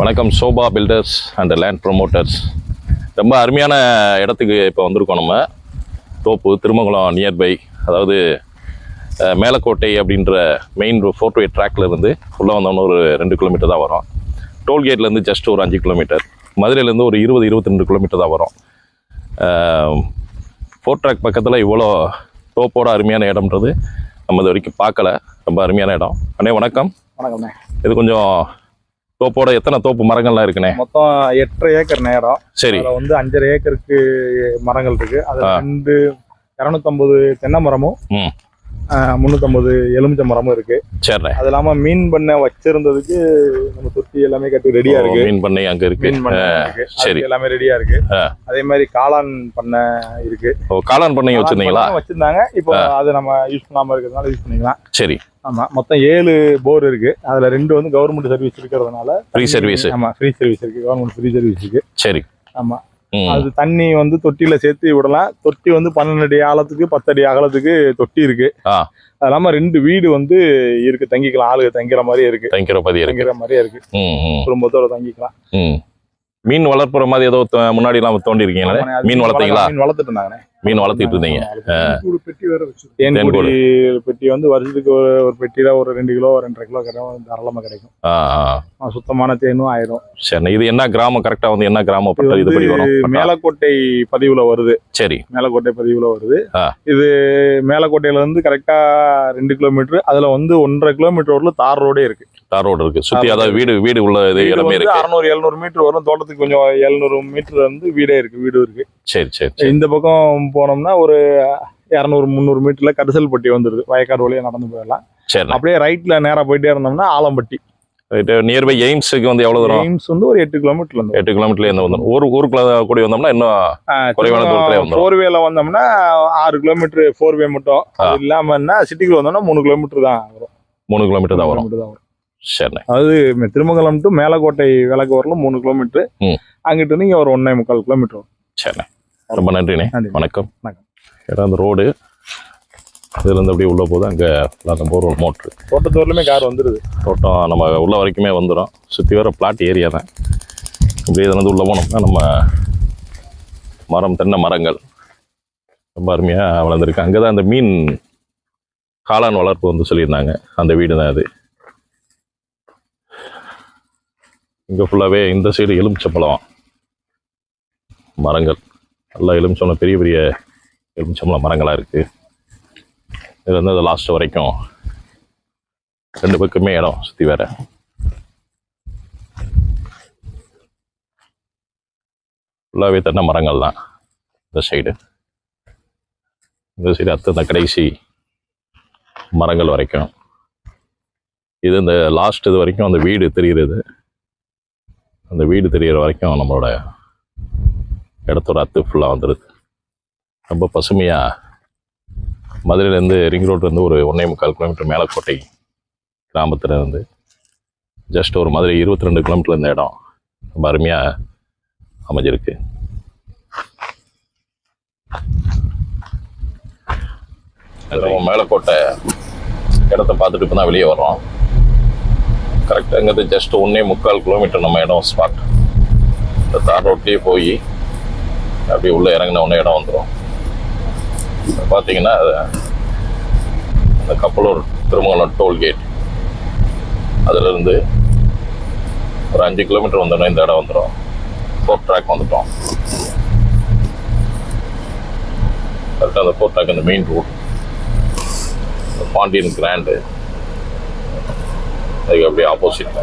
வணக்கம் Sobha builders and land promoters ரொம்ப அருமையான இடத்துக்கு இப்போ வந்திருக்கோம் நம்ம. தோப்பு திருமங்கலம் நியர்பை அதாவது மேலக்கோட்டை அப்படின்ற மெயின் ஃபோர்ட் வே ட்ராக்ல இருந்து உள்ளே வந்தோம்னா ஒரு ரெண்டு கிலோமீட்டர் தான் வரும். டோல்கேட்லேருந்து ஜஸ்ட் ஒரு அஞ்சு கிலோமீட்டர் மதுரையிலேருந்து ஒரு இருபது இருபத்தி ரெண்டு கிலோமீட்டர் தான் வரும். ஃபோர்ட் ட்ராக் பக்கத்தில் இவ்வளோ தோப்போட அருமையான இடம்ன்றது நம்ம இது வரைக்கும் பார்க்கல. ரொம்ப அருமையான இடம். அண்ணே வணக்கம். வணக்கம்ண்ணே. இது கொஞ்சம் தோப்போட எத்தனை தோப்பு மரங்கள்லாம் இருக்குண்ணே? மொத்தம் எட்டரை ஏக்கர் நேரம். சரி. வந்து அஞ்சரை ஏக்கருக்கு மரங்கள் இருக்கு. அதுல ஆ. ரெண்டு இரநூத்தம்பது தென்னை மரமும் ம். ஆஹ், முந்நூத்தம்பது எலுமிச்சை மரமும் இருக்கு. சரிண்ணே அது இல்லாம மீன் பண்ணை வச்சிருந்ததுக்கு நம்ம தொட்டி எல்லாமே கட்டி ரெடியா இருக்கு. மீன் பண்ணை அங்க இருக்கு. மீன் பண்ணை சரி. எல்லாமே ரெடியா இருக்கு. அதே மாதிரி காளான் பண்ணை இருக்கு. ஓ காளான் பண்ணைங்க வச்சிருந்தீங்களா? பண்ணை வச்சிருந்தாங்க. இப்போ அது நம்ம யூஸ் பண்ணாம இருக்கிறதுனால யூஸ் பண்ணிக்கலாம். சரி. ஆமா மொத்தம் ஏழு போர் இருக்கு. அதுல ரெண்டு வந்து கவர்மெண்ட் சர்வீஸ் இருக்கிறதுனால ஃப்ரீ சர்வீஸ் ஆமா ஃப்ரீ சர்வீஸ் இருக்கு. கவர்மெண்ட் ஃப்ரீ சர்வீஸ் இருக்கு. சரி. ஆமா. அது தண்ணி வந்து தொட்டியில சேர்த்து விடலாம். தொட்டி வந்து பன்னெண்டு அடி ஆழத்துக்கு பத்து அடி அகலத்துக்கு தொட்டி இருக்கு. அது இல்லாம ரெண்டு வீடு வந்து இருக்கு. தங்கிக்கலாம். ஆளுங்க தங்கிற மாதிரியே இருக்கு. தங்கிற பதி தங்கிற மாதிரியே இருக்கு. குடும்பத்தோட தங்கிக்கலாம். மீன் வளர்ப்புற மாதிரி ஏதோ முன்னாடி எல்லாம் தோண்டி இருக்கீங்களே மீன் வளர்த்தீங்களா? மீன் வளர்த்துட்டு இருந்தாங்கண்ணே. மீன் வளர்த்திட்டு இருந்தீங்க. பெட்டி வேற வச்சு தேன்கூடு. பெட்டி வந்து வருஷத்துக்கு ஒரு பெட்டியில ஒரு ரெண்டு கிலோ ரெண்டரை கிலோ கிடைக்கும் தாராளமா கிடைக்கும். ஆ ஆ. ஆ, சுத்தமான தேனும் ஆயிரும். சரி இது என்ன கிராமம்? கரெக்டா வந்து என்ன கிராமம்? இது பட்ட இது படி வரும். மேலக்கோட்டை பதிவுல வருது. சரி. மேலக்கோட்டை பதிவுல வருது. இது மேலக்கோட்டையில இருந்து கரெக்டா ரெண்டு கிலோமீட்டர் அதுல வந்து ஒன்றரை கிலோமீட்டர் வரல தார் ரோடே இருக்கு. தார் ரோடு இருக்கு. சுத்தி அதாவது வீடு வீடு உள்ள இது இடமே இருக்கு. அறுநூறு எழுநூறு மீட்டர் வரும். தோட்டத்துக்கு கொஞ்சம் எழுநூறு மீட்டர் வந்து வீடே இருக்கு. வீடு இருக்கு. சரி சரி. இந்த பக்கம் போனோம்னா ஒரு இரநூறு முந்நூறு மீட்டர்ல கரிசல்பட்டி வந்துருது. வயக்காடு வழியா நடந்து போயிடலாம். சரி அப்படியே ரைட்ல நேரா போயிட்டே இருந்தோம்னா ஆலம்பட்டி. நியர்பை எய்ம்ஸுக்கு வந்து எவ்வளவு தூரம்? எய்ம்ஸ் வந்து ஒரு எட்டு கிலோமீட்டர்ல இருந்து எட்டு கிலோமீட்டர்ல இருந்து வந்துடும் ஒரு ஊருக்குள்ள கூடி வந்தோம்னா இன்னும் குறைவான தூரத்திலே வந்துரும். ஃபோர் வேல வந்தோம்னா ஆறு கிலோமீட்டர் ஃபோர் வே மட்டும் அது இல்லாமன்னா சிட்டிக்குள்ள வந்தோம்னா மூணு கிலோமீட்டர் தான் வரும். மூணு கிலோமீட்டர் தான் வரும். அதாவது மெ- திருமங்கலம் டு மேலக்கோட்டை விளக்கு வரலும் மூணு கிலோமீட்டர். அங்கிட்டு இருந்து இங்க ஒரு ஒன்னே முக்கால் கிலோமீட்டர் வரும். சரிண்ணே. ரொம்ப நன்றிண்ணே. நன்றி. வணக்கம். ஏன்னா அந்த ரோடு அதுலேருந்து அப்படியே உள்ளே போகுது. அங்கே அந்த போர்வெல் மோட்ரு. தோட்டத்தூர்லயுமே கார் வந்துருது. தோட்டம் நம்ம உள்ள வரைக்குமே வந்துடும் சுற்றி வர பிளாட் ஏரியா தான். அப்படியே இதுலேருந்து உள்ளே போனோம்னா நம்ம மரம் தென்னை மரங்கள் ரொம்ப அருமையாக வளர்ந்துருக்கு. அங்கே தான் அந்த மீன் காளான் வளர்ப்பு வந்து சொல்லியிருந்தாங்க. அந்த வீடு தான் அது. இங்கே ஃபுல்லாகவே இந்த சைடு எலுமிச்சம்பழம் மரங்கள். நல்லா எலுமிச்சம்பழம் பெரிய பெரிய எலுமிச்சம்பழம் மரங்களாக இருக்குது இது வந்து அது லாஸ்ட் வரைக்கும் ரெண்டு பக்கமே இடம் சுற்றி வேற. ஃபுல்லாகவே தென்னை மரங்கள் தான் இந்த சைடு இந்த சைடு அத்தை இந்த கடைசி மரங்கள் வரைக்கும். இது இந்த லாஸ்ட் இது வரைக்கும் அந்த வீடு தெரிகிறது. அந்த வீடு தெரிகிற வரைக்கும் நம்மளோட இடத்தோட அத்து ஃபுல்லாக வந்துடுது ரொம்ப பசுமையாக மதுரையிலேருந்து ரிங் ரோட்லேருந்து ஒரு ஒன்றே முக்கால் கிலோமீட்டர் மேலக்கோட்டை கிராமத்தில் இருந்து ஜஸ்ட் ஒரு மதுரை இருபத்தி ரெண்டு கிலோமீட்டர் இருந்த இடம். ரொம்ப அருமையாக அமைஞ்சிருக்கு. மேலக்கோட்டை இடத்த பார்த்துட்டு இப்போ தான் வெளியே வர்றோம். கரெக்டாக இங்கிறது ஜஸ்ட் ஒன்றே முக்கால் கிலோமீட்டர் நம்ம இடம் ஸ்பாட் இந்த தார் ரோட்லேயே போய் அப்படியே உள்ளே இறங்கின உடனே இடம் வந்துடும் பார்த்தீங்கன்னா அந்த கப்பலூர் திருமங்கலம் டோல்கேட் அதிலிருந்து ஒரு அஞ்சு கிலோமீட்டர் வந்தோடனே இந்த இடம் வந்துடும் ஃபோர் ட்ராக் வந்துட்டோம். கரெக்டாக அந்த ஃபோர் ட்ராக் அந்த மெயின் ரூட் பாண்டியன் கிராண்டு. அதுக்கு அப்படியே ஆப்போசிட்